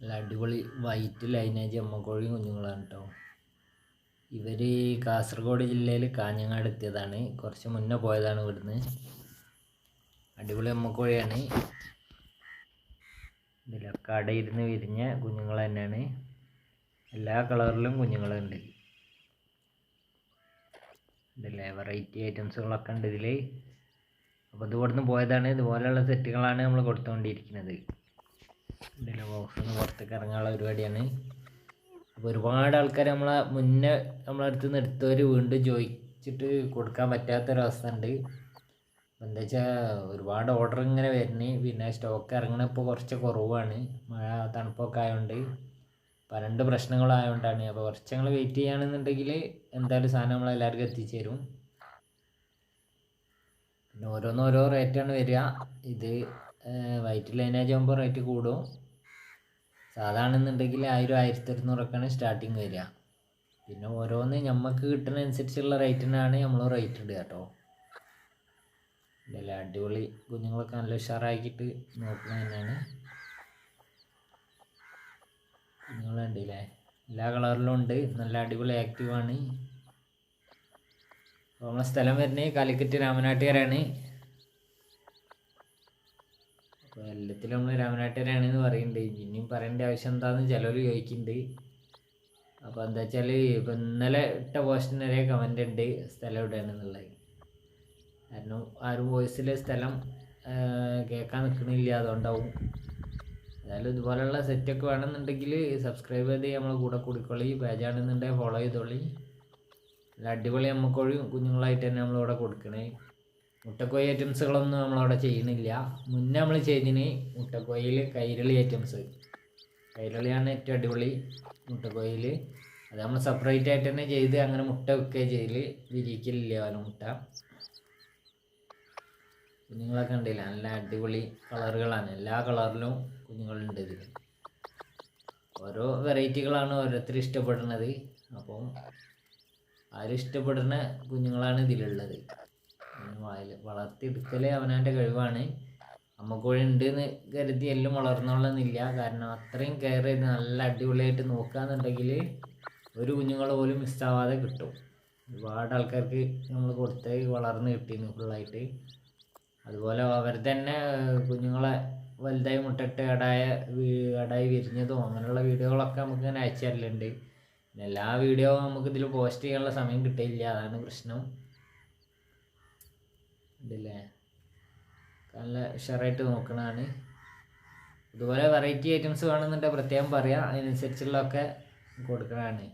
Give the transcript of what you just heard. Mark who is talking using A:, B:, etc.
A: നല്ല അടിപൊളി white lineage അമ്മക്കോഴി കുഞ്ഞുങ്ങളാണ് കേട്ടോ ഇവർ കാസർഗോഡ് ജില്ലയിൽ കാഞ്ഞങ്ങാട് എത്തിയതാണ്. കുറച്ച് മുന്നേ പോയതാണ് ഇവിടുന്ന്. അടിപൊളി അമ്മക്കോഴിയാണ്. ഇതിലൊക്കെ അടയിരുന്ന് വിരിഞ്ഞ കുഞ്ഞുങ്ങൾ തന്നെയാണ്. എല്ലാ കളറിലും കുഞ്ഞുങ്ങളുണ്ട് ഇതിലെ വെറൈറ്റി ഐറ്റംസുകളൊക്കെ ഉണ്ട് ഇതിൽ അപ്പോൾ ഇത് ഇവിടുന്ന് പോയതാണ്. ഇതുപോലെയുള്ള സെറ്റുകളാണ് നമ്മൾ കൊടുത്തുകൊണ്ടിരിക്കുന്നത് ഇതിലെ ബോക്സിൽ പുറത്തേക്ക് ഇറങ്ങാനുള്ള പരിപാടിയാണ്. അപ്പോൾ ഒരുപാട് ആൾക്കാർ നമ്മളെ മുന്നേ നമ്മളെ അടുത്ത് നിന്ന് വീണ്ടും ചോദിച്ചിട്ട് കൊടുക്കാൻ പറ്റാത്തൊരവസ്ഥ ഉണ്ട് എന്താ വെച്ചാൽ ഒരുപാട് ഓർഡർ ഇങ്ങനെ വരുന്നത് പിന്നെ സ്റ്റോക്ക് ഇറങ്ങണപ്പോൾ കുറച്ച് കുറവാണ്. മഴ തണുപ്പൊക്കെ ആയതുകൊണ്ട് അപ്പോൾ രണ്ട് പ്രശ്നങ്ങളായതുകൊണ്ടാണ് അപ്പോൾ കുറച്ച് ഞങ്ങൾ വെയിറ്റ് ചെയ്യുകയാണെന്നുണ്ടെങ്കിൽ എന്തായാലും സാധനം നമ്മളെല്ലാവർക്കും എത്തിച്ചേരും പിന്നെ ഓരോന്നോരോ റേറ്റാണ് വരിക. ഇത് വൈറ്റ് ലൈനേജ് ആകുമ്പോൾ റേറ്റ് കൂടും. സാധാണെന്നുണ്ടെങ്കിൽ ആയിരം ആയിരത്തി ഒരുന്നൂറൊക്കെയാണ് സ്റ്റാർട്ടിങ് വരിക. പിന്നെ ഓരോന്ന് നമുക്ക് കിട്ടുന്ന അനുസരിച്ചുള്ള റേറ്റിനാണ് നമ്മൾ റേറ്റ് ഇടുക കേട്ടോ ഇതല്ലേ അടിപൊളി കുഞ്ഞുങ്ങളൊക്കെ നല്ല ഉഷാറാക്കിയിട്ട് നോക്കുന്നത് തന്നെയാണ്. കുഞ്ഞുങ്ങളുണ്ടല്ലേ എല്ലാ കളറിലും ഉണ്ട്. നല്ല അടിപൊളി ആക്റ്റീവാണ് നമ്മളെ സ്ഥലം വരുന്നത് കാലിക്കറ്റ് രാമനാട്ടുകാരാണ് എല്ലാത്തിലും നമ്മൾ രാമനാട്ടുകാരാണെന്ന് പറയുന്നുണ്ട് ഇനിയും പറയേണ്ട ആവശ്യം എന്താണെന്ന് ചിലർ ചോദിക്കുന്നുണ്ട് അപ്പോൾ എന്താ വെച്ചാൽ ഇപ്പം ഇന്നലെ ഇട്ട പോസ്റ്റിന് വരെ കമന്റ് ഉണ്ട് സ്ഥലം എവിടെയാണെന്നുള്ളത്. കാരണം ആരും വോയിസിലെ സ്ഥലം കേൾക്കാൻ നിൽക്കണില്ല അതുകൊണ്ടാവും. ഏതായാലും ഇതുപോലെയുള്ള സെറ്റൊക്കെ വേണമെന്നുണ്ടെങ്കിൽ സബ്സ്ക്രൈബ് ചെയ്ത് നമ്മൾ കൂടെ കൂടിക്കൊള്ളി പേജാണെന്നുണ്ടെങ്കിൽ ഫോളോ ചെയ്തോളി. നല്ല അടിപൊളി അമ്മക്കോഴിയും കുഞ്ഞുങ്ങളായിട്ട് തന്നെ നമ്മളിവിടെ കൊടുക്കണേ. മുട്ടക്കോഴി ഐറ്റംസുകളൊന്നും നമ്മളവിടെ ചെയ്യുന്നില്ല. മുന്നേ നമ്മൾ ചെയ്തിന് മുട്ടക്കോയിൽ കൈരളി ഐറ്റംസ്. കൈരളിയാണ് ഏറ്റവും അടിപൊളി മുട്ടക്കോയിൽ അത് നമ്മൾ സെപ്പറേറ്റ് ആയിട്ട് തന്നെ ചെയ്ത് അങ്ങനെ മുട്ട ഒക്കെ ചെയ്യൽ വിരിക്കലില്ല പല മുട്ട. കുഞ്ഞുങ്ങളൊക്കെ ഉണ്ടല്ല നല്ല അടിപൊളി കളറുകളാണ്. എല്ലാ കളറിലും കുഞ്ഞുങ്ങളുണ്ട് ഇതിൽ ഓരോ വെറൈറ്റികളാണ് ഓരോരുത്തർ ഇഷ്ടപ്പെടുന്നത്. അപ്പം ആരും ഇഷ്ടപ്പെടുന്ന കുഞ്ഞുങ്ങളാണ് ഇതിലുള്ളത്. വായിൽ വളർത്തിയെടുക്കലേ അവനവന്റെ കഴിവാണ്. അമ്മക്കോഴി ഉണ്ട് എന്ന് കരുതി എല്ലാം വളർന്നോളന്നില്ല. കാരണം അത്രയും കെയർ ചെയ്ത് നല്ല അടിപൊളിയായിട്ട് നോക്കുകയെന്നുണ്ടെങ്കിൽ ഒരു കുഞ്ഞുങ്ങളെ പോലും മിസ്സാവാതെ കിട്ടും. ഒരുപാട് ആൾക്കാർക്ക് നമ്മൾ കൊടുത്ത് വളർന്ന് കിട്ടിയിരുന്നു ഫുള്ളായിട്ട് അതുപോലെ അവർ തന്നെ കുഞ്ഞുങ്ങളെ വലുതായി മുട്ടിട്ട് അടായ അടായി വിരിഞ്ഞതും അങ്ങനെയുള്ള വീഡിയോകളൊക്കെ നമുക്ക് ഇങ്ങനെ അയച്ചു തരലുണ്ട്. എല്ലാ വീഡിയോ നമുക്ക് ഇതിൽ പോസ്റ്റ് ചെയ്യാനുള്ള സമയം കിട്ടില്ല അതാണ് പ്രശ്നം. ഉണ്ടല്ലേ? നല്ല ഉഷാറായിട്ട് നോക്കണതാണ്. ഇതുപോലെ വെറൈറ്റി ഐറ്റംസ് വേണമെന്നുണ്ടെങ്കിൽ പ്രത്യേകം പറയാം. അതിനനുസരിച്ചുള്ളതൊക്കെ കൊടുക്കണതാണ്.